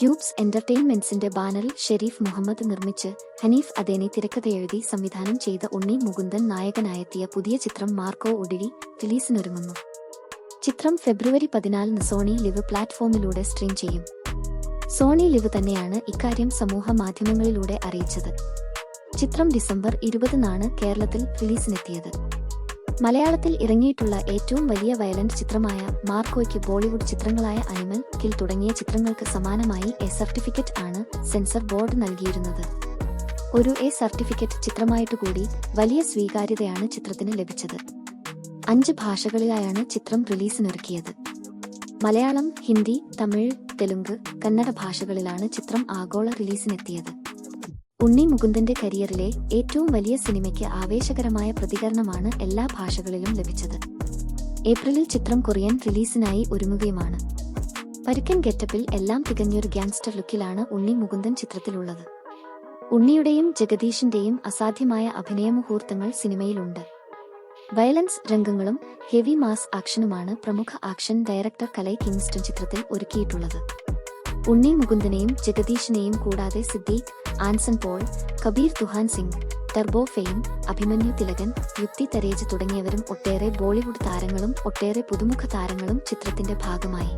Cubes എന്റർടൈൻമെന്റ്സിന്റെ ബാനറിൽ ഷെരീഫ് മുഹമ്മദ് നിർമ്മിച്ച് ഹനീഫ് അദേനെ തിരക്കഥയെഴുതി സംവിധാനം ചെയ്ത ഉണ്ണി മുകുന്ദൻ നായകനായെത്തിയ പുതിയ ചിത്രം മാർക്കോ ഒടിഴി റിലീസിനൊരുങ്ങുന്നു. ചിത്രം ഫെബ്രുവരി പതിനാലിന് സോണി ലിവ് പ്ലാറ്റ്ഫോമിലൂടെ സ്ട്രീം ചെയ്യും. സോണി ലിവ് തന്നെയാണ് ഇക്കാര്യം സമൂഹ മാധ്യമങ്ങളിലൂടെ അറിയിച്ചത്. ചിത്രം ഡിസംബർ ഇരുപതിനാണ് കേരളത്തിൽ റിലീസിനെത്തിയത്. മലയാളത്തിൽ ഇറങ്ങിയിട്ടുള്ള ഏറ്റവും വലിയ വയലന്റ് ചിത്രമായ മാർക്കോയ്ക്ക് ബോളിവുഡ് ചിത്രങ്ങളായ അനിമൽ കിൽ തുടങ്ങിയ ചിത്രങ്ങൾക്ക് സമാനമായി എ സർട്ടിഫിക്കറ്റ് ആണ് സെൻസർ ബോർഡ് നൽകിയിരുന്നത്. ഒരു എ സർട്ടിഫിക്കറ്റ് ചിത്രമായിട്ട് കൂടി വലിയ സ്വീകാര്യതയാണ് ചിത്രത്തിന് ലഭിച്ചത്. അഞ്ച് ഭാഷകളിലായാണ് ചിത്രം റിലീസിനൊരുക്കിയത്. മലയാളം ഹിന്ദി തമിഴ് തെലുങ്ക് കന്നഡ ഭാഷകളിലാണ് ചിത്രം ആഗോള റിലീസിനെത്തിയത്. ഉണ്ണി മുകുന്ദന്റെ കരിയറിലെ ഏറ്റവും വലിയ സിനിമയ്ക്ക് ആവേശകരമായ പ്രതികരണമാണ് എല്ലാ ഭാഷകളിലും ലഭിച്ചത്. ഏപ്രിലിൽ ചിത്രം കൊറിയൻ റിലീസിനായി ഒരുങ്ങുകയുമാണ്. പരുക്കൻ ഗെറ്റപ്പിൽ എല്ലാം തികഞ്ഞൊരു ഗ്യാങ്സ്റ്റർ ലുക്കിലാണ് ഉണ്ണി മുകുന്ദൻ ചിത്രത്തിലുള്ളത്. ഉണ്ണിയുടെയും ജഗദീഷിന്റെയും അസാധ്യമായ അഭിനയ മുഹൂർത്തങ്ങൾ സിനിമയിലുണ്ട്. വയലൻസ് രംഗങ്ങളും ഹെവി മാസ് ആക്ഷനുമാണ് പ്രമുഖ ആക്ഷൻ ഡയറക്ടർ കലൈ കിങ്സ്റ്റൺ ചിത്രത്തിൽ ഒരുക്കിയിട്ടുള്ളത്. ഉണ്ണി മുകുന്ദനെയും ജഗദീഷിനെയും കൂടാതെ സിദ്ദീഖ് ആൻസൺ പോൾ കബീർ തുഹാൻ സിംഗ് ടർബോ ഫെയിം അഭിമന്യു തിലകൻ യുക്തി തരേജ് തുടങ്ങിയവരും ഒട്ടേറെ ബോളിവുഡ് താരങ്ങളും ഒട്ടേറെ പുതുമുഖ താരങ്ങളും ചിത്രത്തിന്റെ ഭാഗമായി.